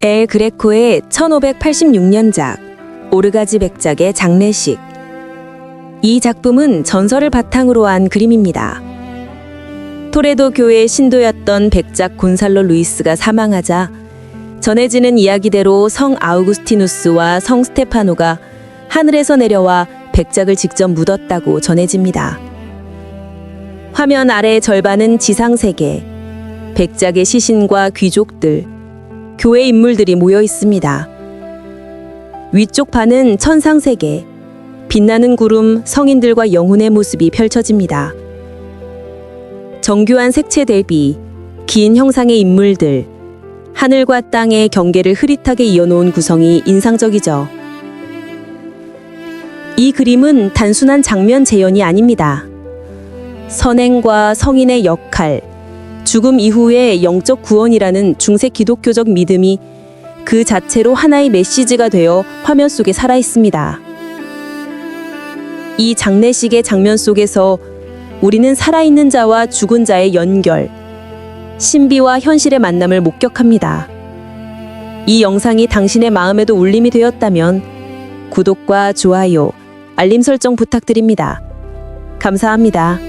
엘 그레코의 1586년작 오르가지 백작의 장례식 이 작품은 전설을 바탕으로 한 그림입니다. 토레도 교회의 신도였던 백작 곤살로 루이스가 사망하자 전해지는 이야기대로 성 아우구스티누스와 성 스테파노가 하늘에서 내려와 백작을 직접 묻었다고 전해집니다. 화면 아래 절반은 지상세계, 백작의 시신과 귀족들, 교회 인물들이 모여 있습니다. 위쪽 판은 천상 세계, 빛나는 구름, 성인들과 영혼의 모습이 펼쳐집니다. 정교한 색채 대비, 긴 형상의 인물들, 하늘과 땅의 경계를 흐릿하게 이어놓은 구성이 인상적이죠. 이 그림은 단순한 장면 재현이 아닙니다. 선행과 성인의 역할, 죽음 이후의 영적 구원이라는 중세 기독교적 믿음이 그 자체로 하나의 메시지가 되어 화면 속에 살아 있습니다. 이 장례식의 장면 속에서 우리는 살아있는 자와 죽은 자의 연결, 신비와 현실의 만남을 목격합니다. 이 영상이 당신의 마음에도 울림이 되었다면 구독과 좋아요, 알림 설정 부탁드립니다. 감사합니다.